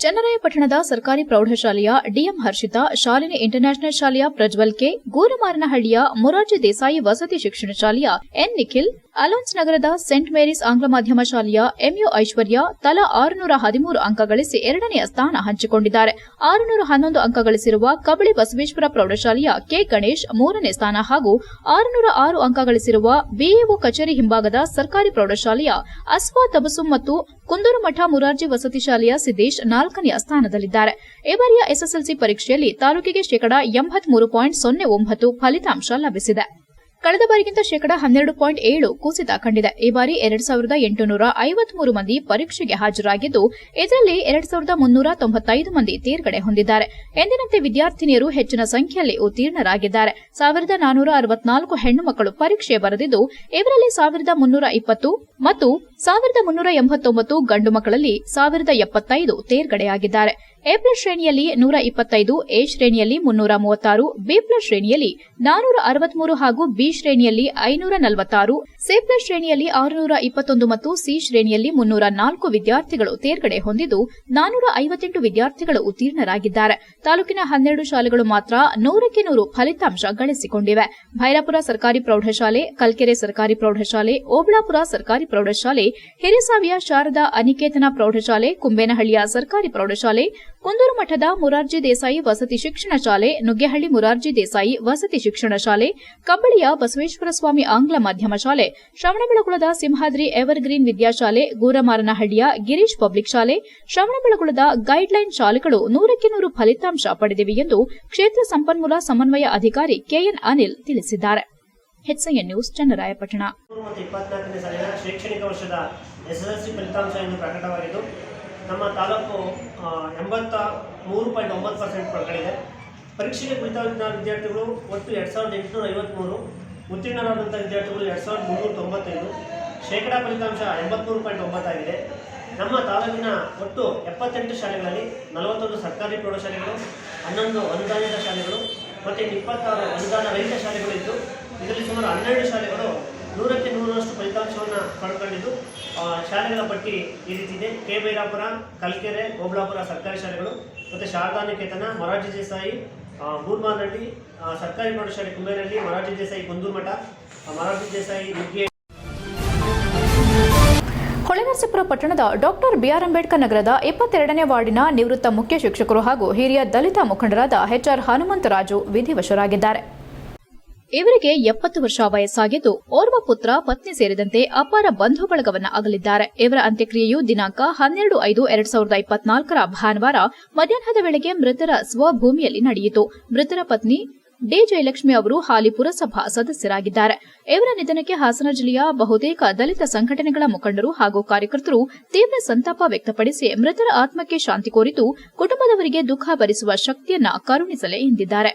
ಚನ್ನರಾಯಪಟ್ಟಣದ ಸರ್ಕಾರಿ ಪ್ರೌಢಶಾಲೆಯ ಡಿಎಂ ಹರ್ಷಿತಾ, ಶಾಲಿನಿ ಇಂಟರ್ನ್ಯಾಷನಲ್ ಶಾಲೆಯ ಪ್ರಜ್ವಲ್ ಕೆ, ಗೂರಮಾರನಹಳ್ಳಿಯ ಮೊರಾರ್ಜಿ ದೇಸಾಯಿ ವಸತಿ ಶಿಕ್ಷಣ ಶಾಲೆಯ ಎನ್ ನಿಖಿಲ್ ಅಲೋನ್ಸ್ ನಗರದ ಸೆಂಟ್ ಮೇರಿಸ್ ಆಂಗ್ಲ ಮಾಧ್ಯಮ ಶಾಲೆಯ ಎಂಯು ಐಶ್ವರ್ಯ ತಲಾ ಆರುನೂರ ಹದಿಮೂರು ಅಂಕ ಗಳಿಸಿ ಎರಡನೆಯ ಸ್ಥಾನ ಹಂಚಿಕೊಂಡಿದ್ದಾರೆ. ಆರುನೂರ ಹನ್ನೊಂದು ಅಂಕ ಗಳಿಸಿರುವ ಕಬಳಿ ಬಸವೇಶ್ವರ ಪ್ರೌಢಶಾಲೆಯ ಕೆ ಗಣೇಶ್ ಮೂರನೇ ಸ್ಥಾನ ಹಾಗೂ ಆರುನೂರ ಆರು ಅಂಕ ಗಳಿಸಿರುವ ಬಿಇಒ ಕಚೇರಿ ಹಿಂಭಾಗದ ಸರ್ಕಾರಿ ಪ್ರೌಢಶಾಲೆಯ ಅಸ್ವಾ ತಬಸುಂ ಮತ್ತು ಕುಂದೂರುಮಠ ಮುರಾರ್ಜಿ ವಸತಿ ಶಾಲೆಯ ಸಿದ್ದೇಶ್ ನಾಲ್ಕನೆಯ ಸ್ಥಾನದಲ್ಲಿದ್ದಾರೆ. ಈ ಬಾರಿಯ ಎಸ್ಎಸ್ಎಲ್ಸಿ ಪರೀಕ್ಷೆಯಲ್ಲಿ ತಾಲೂಕಿಗೆ ಶೇಕಡಾ ಎಂಬತ್ಮೂರು ಪಾಯಿಂಟ್ ಸೊನ್ನೆ ಒಂಬತ್ತು ಫಲಿತಾಂಶ ಲಭಿಸಿದೆ. ಕಳೆದ ಬಾರಿಗಿಂತ ಶೇಕಡ ಹನ್ನೆರಡು ಪಾಯಿಂಟ್ ಏಳು ಕುಸಿತ ಕಂಡಿದೆ ಈ ಬಾರಿ ಎರಡ್ ಸಾವಿರದ ಎಂಟುನೂರ ಐವತ್ಮೂರು ಮಂದಿ ಪರೀಕ್ಷೆಗೆ ಹಾಜರಾಗಿದ್ದು, ಇದರಲ್ಲಿ ಎರಡ್ ಸಾವಿರದ ಮುನ್ನೂರ ತೊಂಬತ್ತೈದು ಮಂದಿ ತೇರ್ಗಡೆ ಹೊಂದಿದ್ದಾರೆ. ಎಂದಿನಂತೆ ವಿದ್ಯಾರ್ಥಿನಿಯರು ಹೆಚ್ಚಿನ ಸಂಖ್ಯೆಯಲ್ಲಿ ಉತ್ತೀರ್ಣರಾಗಿದ್ದಾರೆ. ಸಾವಿರದ ನಾನೂರ ಅರವತ್ನಾಲ್ಕು ಹೆಣ್ಣು ಮಕ್ಕಳು ಪರೀಕ್ಷೆ ಬರೆದಿದ್ದು, ಇವರಲ್ಲಿ ಸಾವಿರದ ಮುನ್ನೂರ ಇಪ್ಪತ್ತು ಮತ್ತು ಸಾವಿರದ ಮುನ್ನೂರ ಎಂಬತ್ತೊಂಬತ್ತು ಗಂಡು ಮಕ್ಕಳಲ್ಲಿ ಸಾವಿರದ ಎಪ್ಪತ್ತೈದು ತೇರ್ಗಡೆಯಾಗಿದ್ದಾರೆ ಎ ಪ್ಲಸ್ ಶ್ರೇಣಿಯಲ್ಲಿ ನೂರ ಇಪ್ಪತ್ತೈದು, ಎ ಶ್ರೇಣಿಯಲ್ಲಿ ಮುನ್ನೂರ ಮೂವತ್ತಾರು, ಬಿ ಪ್ಲಸ್ ಶ್ರೇಣಿಯಲ್ಲಿ ನಾನೂರ ಅರವತ್ಮೂರು ಹಾಗೂ ಬಿ ಶ್ರೇಣಿಯಲ್ಲಿ ಐನೂರ ನಲವತ್ತಾರು, ಸಿ ಪ್ಲಸ್ ಶ್ರೇಣಿಯಲ್ಲಿ ಆರುನೂರ ಇಪ್ಪತ್ತೊಂದು ಮತ್ತು ಸಿ ಶ್ರೇಣಿಯಲ್ಲಿ ಮುನ್ನೂರ ನಾಲ್ಕು ವಿದ್ಯಾರ್ಥಿಗಳು ತೇರ್ಗಡೆ ಹೊಂದಿದ್ದು, ನಾನೂರ ಐವತ್ತೆಂಟು ವಿದ್ಯಾರ್ಥಿಗಳು ಉತ್ತೀರ್ಣರಾಗಿದ್ದಾರೆ. ತಾಲೂಕಿನ ಹನ್ನೆರಡು ಶಾಲೆಗಳು ಮಾತ್ರ ನೂರಕ್ಕೆ ನೂರು ಫಲಿತಾಂಶ ಗಳಿಸಿಕೊಂಡಿವೆ. ಭೈರಾಪುರ ಸರ್ಕಾರಿ ಪ್ರೌಢಶಾಲೆ, ಕಲ್ಕೆರೆ ಸರ್ಕಾರಿ ಪ್ರೌಢಶಾಲೆ, ಓಬಳಾಪುರ ಸರ್ಕಾರಿ ಪ್ರೌಢಶಾಲೆ ಹಿರಿಸಾವಿಯ ಶಾರದಾ ಅನಿಕೇತನ ಪ್ರೌಢಶಾಲೆ, ಕುಂಬೇನಹಳ್ಳಿಯ ಸರ್ಕಾರಿ ಪ್ರೌಢಶಾಲೆ, ಕುಂದೂರು ಮಠದ ಮುರಾರ್ಜಿ ದೇಸಾಯಿ ವಸತಿ ಶಿಕ್ಷಣ ಶಾಲೆ, ನುಗ್ಗೆಹಳ್ಳಿ ಮುರಾರ್ಜಿ ದೇಸಾಯಿ ವಸತಿ ಶಿಕ್ಷಣ ಶಾಲೆ ಕಬ್ಬಳಿಯ ಬಸವೇಶ್ವರ ಸ್ವಾಮಿ ಆಂಗ್ಲ ಮಾಧ್ಯಮ ಶಾಲೆ, ಶ್ರವಣಬೆಳಗೊಳದ ಸಿಂಹಾದ್ರಿ ಎವರ್ಗ್ರೀನ್ ವಿದ್ಯಾಶಾಲೆ, ಗೂರಮಾರನಹಳ್ಳಿಯ ಗಿರೀಶ್ ಪಬ್ಲಿಕ್ ಶಾಲೆ, ಶ್ರವಣಬೆಳಗೊಳದ ಗೈಡ್ಲೈನ್ ಶಾಲೆಗಳು ನೂರಕ್ಕೆ ನೂರು ಫಲಿತಾಂಶ ಪಡೆದಿವೆ ಎಂದು ಕ್ಷೇತ್ರ ಸಂಪನ್ಮೂಲ ಸಮನ್ವಯ ಅಧಿಕಾರಿ ಕೆಎನ್ ಅನಿಲ್ ತಿಳಿಸಿದ್ದಾರೆ. ಹೆಚ್ಐಎನ್ ನ್ಯೂಸ್ ಚನ್ನರಾಯಪಟ್ಟಣ ಇಪ್ಪತ್ನಾಲ್ಕನೇ ಶೈಕ್ಷಣಿಕ ವರ್ಷದ ಎಸ್ಎಸ್ಎಲ್ಸಿ ಫಲಿತಾಂಶ ಎಂದು ಪ್ರಕಟವಾಗಿದ್ದು, ನಮ್ಮ ತಾಲೂಕು ಎಂಬತ್ತ ಮೂರು ಪಾಯಿಂಟ್ ಒಂಬತ್ತು ಪರ್ಸೆಂಟ್ ಪಡ್ಕೊಂಡಿದೆ ಪರೀಕ್ಷೆಗೆ ಕುಳಿತಾಗಿದ್ದ ವಿದ್ಯಾರ್ಥಿಗಳು ಒಟ್ಟು ಎರಡು ಸಾವಿರದ ಎಂಟುನೂರ ಐವತ್ತ್ಮೂರು ಉತ್ತೀರ್ಣರಾದಂಥ ವಿದ್ಯಾರ್ಥಿಗಳು ಎರಡು ಸಾವಿರದ ಮುನ್ನೂರ ತೊಂಬತ್ತೈದು. ಶೇಕಡಾ ಫಲಿತಾಂಶ ಎಂಬತ್ತ್ಮೂರು ಪಾಯಿಂಟ್ ಒಂಬತ್ತಾಗಿದೆ ನಮ್ಮ ತಾಲೂಕಿನ ಒಟ್ಟು ಎಪ್ಪತ್ತೆಂಟು ಶಾಲೆಗಳಲ್ಲಿ ನಲವತ್ತೊಂದು ಸರ್ಕಾರಿ ಪ್ರೌಢಶಾಲೆಗಳು, ಹನ್ನೊಂದು ಅನುದಾನಿತ ಶಾಲೆಗಳು ಮತ್ತು ಇಪ್ಪತ್ತಾರು ಅನುದಾನ ರಹಿತ ಶಾಲೆಗಳು ಇದ್ದು ಇದರಲ್ಲಿ ಸುಮಾರು ಹನ್ನೆರಡು ಶಾಲೆಗಳು ನೂರಕ್ಕೆ ನೂರರಷ್ಟು ಫಲಿತಾಂಶವನ್ನು ಪಡ್ಕೊಂಡಿದ್ದು ಶಾಲೆಗಳ ಪಟ್ಟಿ ಈ ರೀತಿ ಇದೆ. ಕೆ. ಬೈರಾಪುರ ಕಲ್ಕೆರೆ ಸರ್ಕಾರಿ ಶಾಲೆಗಳು ಮತ್ತು ಶಾರದಾ ನಿಕೇತನ ಮೊರಾರ್ಜಿ ದೇಸಾಯಿ ಆ, ಸರ್ಕಾರಿ ಪ್ರೌಢಶಾಲೆ ಕುಂಬೇನಹಳ್ಳಿ ಮೊರಾರ್ಜಿ ದೇಸಾಯಿ ಕುಂದೂರ್ಮಠ ಮೊರಾರ್ಜಿ ದೇಸಾಯಿ ನುಗ್ಗೆ ಹೊಳೆನರಸೀಪುರ ಪಟ್ಟಣದ ಡಾಕ್ಟರ್ ಬಿಆರ್ ಅಂಬೇಡ್ಕರ್ ನಗರದ ಇಪ್ಪತ್ತೆರಡನೇ ವಾರ್ಡಿನ ನಿವೃತ್ತ ಮುಖ್ಯ ಶಿಕ್ಷಕರು ಹಾಗೂ ಹಿರಿಯ ದಲಿತ ಮುಖಂಡರಾದ ಎಚ್ಆರ್ ಹನುಮಂತರಾಜು ವಿಧಿವಶರಾಗಿದ್ದಾರೆ. ಇವರಿಗೆ ಎಪ್ಪತ್ತು ವರ್ಷ ವಯಸ್ಸಾಗಿದ್ದು, ಓರ್ವ ಪುತ್ರ, ಪತ್ನಿ ಸೇರಿದಂತೆ ಅಪಾರ ಬಂಧು ಬಳಗವನ್ನ ಅಗಲಿದ್ದಾರೆ. ಇವರ ಅಂತ್ಯಕ್ರಿಯೆಯು ದಿನಾಂಕ ಹನ್ನೆರಡು ಐದು ಎರಡ್ ಸಾವಿರದ ಇಪ್ಪತ್ನಾಲ್ಕರ ಭಾನುವಾರ ಮಧ್ಯಾಹ್ನದ ವೇಳೆಗೆ ಮೃತರ ಸ್ವಭೂಮಿಯಲ್ಲಿ ನಡೆಯಿತು. ಮೃತರ ಪತ್ನಿ ಡಿ ಜಯಲಕ್ಷ್ಮಿ ಅವರು ಹಾಲಿ ಪುರಸಭಾ ಸದಸ್ಯರಾಗಿದ್ದಾರೆ. ಇವರ ನಿಧನಕ್ಕೆ ಹಾಸನ ಜಿಲ್ಲೆಯ ಬಹುತೇಕ ದಲಿತ ಸಂಘಟನೆಗಳ ಮುಖಂಡರು ಹಾಗೂ ಕಾರ್ಯಕರ್ತರು ತೀವ್ರ ಸಂತಾಪ ವ್ಯಕ್ತಪಡಿಸಿ ಮೃತರ ಆತ್ಮಕ್ಕೆ ಶಾಂತಿ ಕೋರಿದ್ದು, ಕುಟುಂಬದವರಿಗೆ ದುಃಖ ಭರಿಸುವ ಶಕ್ತಿಯನ್ನ ಕರುಣಿಸಲಿ ಎಂದಿದ್ದಾರೆ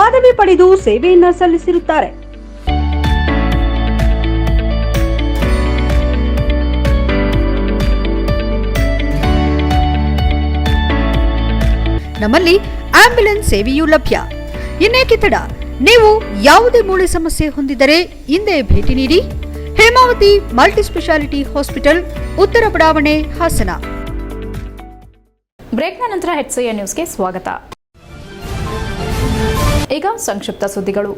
ಪದವಿ ಪಡೆದು ಸೇವೆಯನ್ನ ಸಲ್ಲಿಸಿರುತ್ತಾರೆ. ನಮ್ಮಲ್ಲಿ ಆಂಬ್ಯುಲೆನ್ಸ್ ಸೇವೆಯೂ ಲಭ್ಯ. ಇನ್ನೇಕೆ ತಡ? ನೀವು ಯಾವುದೇ ಮೂಳೆ ಸಮಸ್ಯೆ ಹೊಂದಿದರೆ ಹಿಂದೆ ಭೇಟಿ ನೀಡಿ. ಹೇಮಾವತಿ ಮಲ್ಟಿ ಸ್ಪೆಷಾಲಿಟಿ ಹಾಸ್ಪಿಟಲ್, ಉತ್ತರ ಬಡಾವಣೆ, ಹಾಸನ. ಬ್ರೇಕ್ನ ನಂತರ ಹೆಚ್ಸಿಯ ನ್ಯೂಸ್ಗೆ ಸ್ವಾಗತ. ಈಗ ಸಂಕ್ಷಿಪ್ತ ಸುದ್ದಿಗಳು.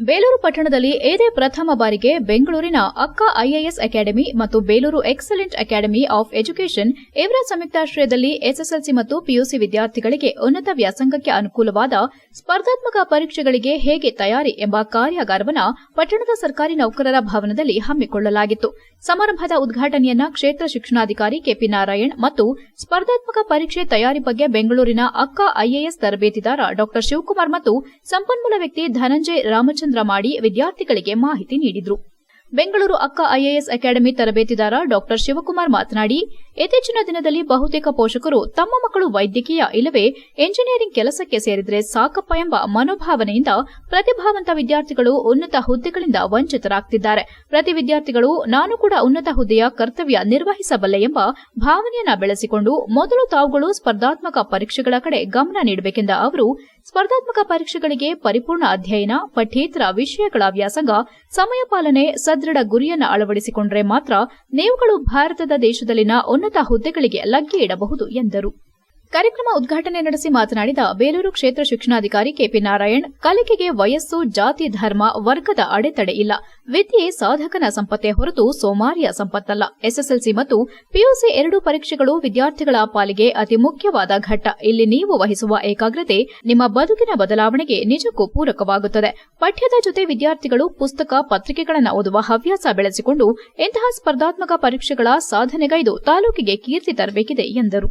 ಬೇಲೂರು ಪಟ್ಟಣದಲ್ಲಿ ಇದೇ ಪ್ರಥಮ ಬಾರಿಗೆ ಬೆಂಗಳೂರಿನ ಅಕ್ಕ ಐಎಎಸ್ ಅಕಾಡೆಮಿ ಮತ್ತು Belur excellent academy of education ಇವರ ಸಂಯುಕ್ತಾಶ್ರಯದಲ್ಲಿ ಎಸ್ಎಸ್ಎಲ್ಸಿ ಮತ್ತು ಪಿಯುಸಿ ವಿದ್ಯಾರ್ಥಿಗಳಿಗೆ ಉನ್ನತ ವ್ಯಾಸಂಗಕ್ಕೆ ಅನುಕೂಲವಾದ ಸ್ಪರ್ಧಾತ್ಮಕ ಪರೀಕ್ಷೆಗಳಿಗೆ ಹೇಗೆ ತಯಾರಿ ಎಂಬ ಕಾರ್ಯಾಗಾರವನ್ನು ಪಟ್ಟಣದ ಸರ್ಕಾರಿ ನೌಕರರ ಭವನದಲ್ಲಿ ಹಮ್ಮಿಕೊಳ್ಳಲಾಗಿತ್ತು. ಸಮಾರಂಭದ ಉದ್ಘಾಟನೆಯನ್ನ ಕ್ಷೇತ್ರ ಶಿಕ್ಷಣಾಧಿಕಾರಿ ಕೆಪಿ ನಾರಾಯಣ್ ಮತ್ತು ಸ್ಪರ್ಧಾತ್ಮಕ ಪರೀಕ್ಷೆ ತಯಾರಿ ಬಗ್ಗೆ ಬೆಂಗಳೂರಿನ ಅಕ್ಕ ಐಎಎಸ್ ತರಬೇತಿದಾರ ಡಾ ಶಿವಕುಮಾರ್ ಮತ್ತು ಸಂಪನ್ಮೂಲ ವ್ಯಕ್ತಿ ಧನಂಜಯ್ ರಾಮಚಂದ್ರ ಮಾಡಿ ವಿದ್ಯಾರ್ಥಿಗಳಿಗೆ ಮಾಹಿತಿ ನೀಡಿದರು. ಬೆಂಗಳೂರು ಅಕ್ಕ ಐಎಎಸ್ ಅಕಾಡೆಮಿ ತರಬೇತಿದಾರ ಡಾ. ಶಿವಕುಮಾರ್ ಮಾತನಾಡಿ, ಇತ್ತೀಚಿನ ದಿನದಲ್ಲಿ ಬಹುತೇಕ ಪೋಷಕರು ತಮ್ಮ ಮಕ್ಕಳು ವೈದ್ಯಕೀಯ ಇಲ್ಲವೇ ಎಂಜಿನಿಯರಿಂಗ್ ಕೆಲಸಕ್ಕೆ ಸೇರಿದರೆ ಸಾಕಪ್ಪ ಎಂಬ ಮನೋಭಾವನೆಯಿಂದ ಪ್ರತಿಭಾವಂತ ವಿದ್ಯಾರ್ಥಿಗಳು ಉನ್ನತ ಹುದ್ದೆಗಳಿಂದ ವಂಚಿತರಾಗ್ತಿದ್ದಾರೆ. ಪ್ರತಿ ವಿದ್ಯಾರ್ಥಿಗಳು, ನಾನು ಕೂಡ ಉನ್ನತ ಹುದ್ದೆಯ ಕರ್ತವ್ಯ ನಿರ್ವಹಿಸಬಲ್ಲೆ ಎಂಬ ಭಾವನೆಯನ್ನ ಬೆಳೆಸಿಕೊಂಡು ಮೊದಲು ತಾವುಗಳು ಸ್ಪರ್ಧಾತ್ಮಕ ಪರೀಕ್ಷೆಗಳ ಕಡೆ ಗಮನ ನೀಡಬೇಕೆಂದ ಅವರು, ಸ್ಪರ್ಧಾತ್ಮಕ ಪರೀಕ್ಷೆಗಳಿಗೆ ಪರಿಪೂರ್ಣ ಅಧ್ಯಯನ, ಪಠ್ಯೇತರ ವಿಷಯಗಳ ವ್ಯಾಸಂಗ ಸಮಯ ಪಾಲನೆ ಸದೃಢ ಗುರಿಯನ್ನು ಅಳವಡಿಸಿಕೊಂಡರೆ ಮಾತ್ರ ನೀವುಗಳು ಭಾರತದ ದೇಶದಲ್ಲಿನ ಉನ್ನತ ಹುದ್ದೆಗಳಿಗೆ ಲಗ್ಗೆ ಇಡಬಹುದು ಎಂದರು. ಕಾರ್ಯಕ್ರಮ ಉದ್ಘಾಟನೆ ನಡೆಸಿ ಮಾತನಾಡಿದ ಬೇಲೂರು ಕ್ಷೇತ್ರ ಶಿಕ್ಷಣಾಧಿಕಾರಿ ಕೆಪಿ ನಾರಾಯಣ್, ಕಲಿಕೆಗೆ ವಯಸ್ಸು, ಜಾತಿ, ಧರ್ಮ, ವರ್ಗದ ಅಡೆತಡೆ ಇಲ್ಲ. ವಿದ್ಯೆ ಸಾಧಕನ ಸಂಪತ್ತೇ ಹೊರತು ಸೋಮಾರಿಯ ಸಂಪತ್ತಲ್ಲ. ಎಸ್ಎಸ್ಎಲ್ಸಿ ಮತ್ತು ಪಿಯುಸಿ ಎರಡೂ ಪರೀಕ್ಷೆಗಳು ವಿದ್ಯಾರ್ಥಿಗಳ ಪಾಲಿಗೆ ಅತಿ ಮುಖ್ಯವಾದ ಘಟ್ಟ. ಇಲ್ಲಿ ನೀವು ವಹಿಸುವ ಏಕಾಗ್ರತೆ ನಿಮ್ಮ ಬದುಕಿನ ಬದಲಾವಣೆಗೆ ನಿಜಕ್ಕೂ ಪೂರಕವಾಗುತ್ತದೆ. ಪಠ್ಯದ ಜೊತೆ ವಿದ್ಯಾರ್ಥಿಗಳು ಪುಸ್ತಕ, ಪತ್ರಿಕೆಗಳನ್ನು ಓದುವ ಹವ್ಯಾಸ ಬೆಳೆಸಿಕೊಂಡು ಇಂತಹ ಸ್ಪರ್ಧಾತ್ಮಕ ಪರೀಕ್ಷೆಗಳ ಸಾಧನೆಗೈದು ತಾಲೂಕಿಗೆ ಕೀರ್ತಿ ತರಬೇಕಿದೆ ಎಂದರು.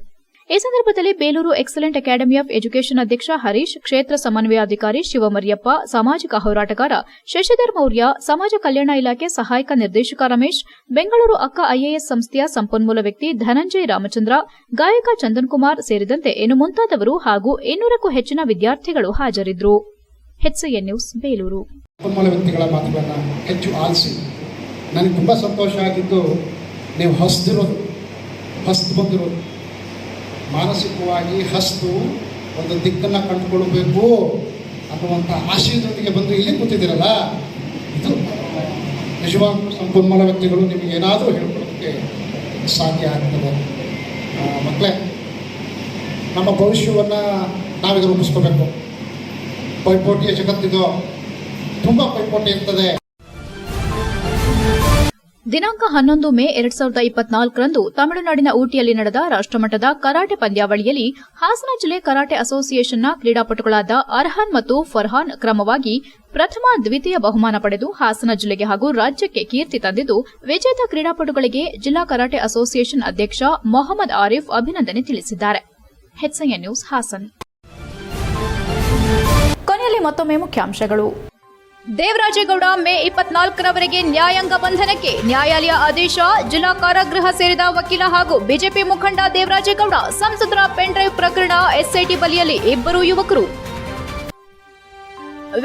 ಈ ಸಂದರ್ಭದಲ್ಲಿ Belur excellent academy of education ಅಧ್ಯಕ್ಷ ಹರೀಶ್, ಕ್ಷೇತ್ರ ಸಮನ್ವಯಾಧಿಕಾರಿ ಶಿವಮರಿಯಪ್ಪ, ಸಾಮಾಜಿಕ ಹೋರಾಟಗಾರ ಶಶಿಧರ್ ಮೌರ್ಯ, ಸಮಾಜ ಕಲ್ಯಾಣ ಇಲಾಖೆ ಸಹಾಯಕ ನಿರ್ದೇಶಕ ರಮೇಶ್, ಬೆಂಗಳೂರು ಅಕ್ಕ ಐಎಎಸ್ ಸಂಸ್ಥೆಯ ಸಂಪನ್ಮೂಲ ವ್ಯಕ್ತಿ ಧನಂಜಯ್ ರಾಮಚಂದ್ರ, ಗಾಯಕ ಚಂದನ್ ಕುಮಾರ್ ಸೇರಿದಂತೆ ಇನ್ನು ಮುಂತಾದವರು ಹಾಗೂ ಇನ್ನೂರಕ್ಕೂ ಹೆಚ್ಚಿನ ವಿದ್ಯಾರ್ಥಿಗಳು ಹಾಜರಿದ್ದರು. ನ್ಯೂಸ್, ಬೇಲೂರು. ವ್ಯಕ್ತಿಗಳ ಹೆಚ್ಚು ಆಲಿಸಿ. ನನಗೆ ತುಂಬ ಸಂತೋಷ ಆಗಿದ್ದು, ನೀವು ಬಂದಿರೋದು. ಮಾನಸಿಕವಾಗಿ ಹಸ್ತು ಒಂದು ದಿಕ್ಕನ್ನು ಕಂಡುಕೊಳ್ಬೇಕು ಅನ್ನುವಂಥ ಆಶಯದೊಂದಿಗೆ ಬಂದು ಇಲ್ಲಿ ಕೂತಿದ್ದೀರಲ್ಲ, ಇದು ನಿಜವಾಗ್ಲೂ ಸಂಪನ್ಮೂಲ ವ್ಯಕ್ತಿಗಳು ನಿಮಗೆ ಏನಾದರೂ ಹೇಳ್ಕೊಡೋದಕ್ಕೆ ಸಾಧ್ಯ ಆಗ್ತದೆ. ಮಕ್ಕಳೇ ನಮ್ಮ ಭವಿಷ್ಯವನ್ನು ನಾವೀಗ ರೂಪಿಸ್ಕೋಬೇಕು. ಪೈಪೋಟಿಯ ಜಗತ್ತಿದು ತುಂಬ ಪೈಪೋಟಿ ಇರ್ತದೆ ದಿನಾಂಕ ಹನ್ನೊಂದು ಮೇ ಎರಡ್ ಸಾವಿರದ ಇಪ್ಪತ್ನಾಲ್ಕರಂದು ತಮಿಳುನಾಡಿನ ಊಟಿಯಲ್ಲಿ ನಡೆದ ರಾಷ್ಟಮಟ್ಟದ ಕರಾಟೆ ಪಂದ್ಯಾವಳಿಯಲ್ಲಿ ಹಾಸನ ಜಿಲ್ಲೆ ಕರಾಟೆ ಅಸೋಸಿಯೇಷನ್ನ ಕ್ರೀಡಾಪಟುಗಳಾದ ಅರ್ಹಾನ್ ಮತ್ತು ಫರ್ಹಾನ್ ಕ್ರಮವಾಗಿ ಪ್ರಥಮ ದ್ವಿತೀಯ ಬಹುಮಾನ ಪಡೆದು ಹಾಸನ ಜಿಲ್ಲೆಗೆ ಹಾಗೂ ರಾಜ್ಯಕ್ಕೆ ಕೀರ್ತಿ ತಂದಿದ್ದು, ವಿಜೇತ ಕ್ರೀಡಾಪಟುಗಳಿಗೆ ಜಿಲ್ಲಾ ಕರಾಟೆ ಅಸೋಸಿಯೇಷನ್ ಅಧ್ಯಕ್ಷ ಮೊಹಮ್ಮದ್ ಆರಿಫ್ ಅಭಿನಂದನೆ ತಿಳಿಸಿದ್ದಾರೆ. ಹಾಸನ್. ಕೊನೆಯಲ್ಲಿ ಮತ್ತೊಮ್ಮೆ ಮುಖ್ಯಾಂಶಗಳು. ದೇವರಾಜೇಗೌಡ ಮೇ ಇಪ್ಪತ್ನಾಲ್ಕರವರೆಗೆ ನ್ಯಾಯಾಂಗ ಬಂಧನಕ್ಕೆ ನ್ಯಾಯಾಲಯ ಆದೇಶ, ಜಿಲ್ಲಾ ಕಾರಾಗೃಹ ಸೇರಿದ ವಕೀಲ ಹಾಗೂ ಬಿಜೆಪಿ ಮುಖಂಡ ದೇವರಾಜೇಗೌಡ, ಸಂಸದರ ಪೆನ್ಡ್ರೈವ್ ಪ್ರಕರಣ ಎಸ್ಐಟಿ ಬಲಿಯಲ್ಲಿ ಇಬ್ಬರು ಯುವಕರು.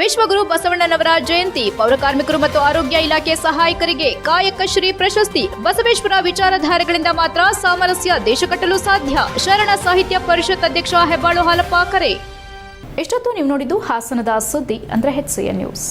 ವಿಶ್ವಗುರು ಬಸವಣ್ಣನವರ ಜಯಂತಿ ಪೌರಕಾರ್ಮಿಕರು ಮತ್ತು ಆರೋಗ್ಯ ಇಲಾಖೆ ಸಹಾಯಕರಿಗೆ ಕಾಯಕ ಶ್ರೀ ಪ್ರಶಸ್ತಿ, ಬಸವೇಶ್ವರ ವಿಚಾರಧಾರೆಗಳಿಂದ ಮಾತ್ರ ಸಾಮರಸ್ಯ ದೇಶ ಕಟ್ಟಲು ಸಾಧ್ಯ, ಶರಣ ಸಾಹಿತ್ಯ ಪರಿಷತ್ ಅಧ್ಯಕ್ಷ ಹೆಬ್ಬಾಳು ಹಾಲಪ್ಪ ಕರೆ. ಇಷ್ಟೊತ್ತು ನೀವು ನೋಡಿದ್ದು ಹಾಸನದ ಸುದ್ದಿ ಅಂದ್ರೆ ಹೆಚ್ಸಿಎನ್ ನ್ಯೂಸ್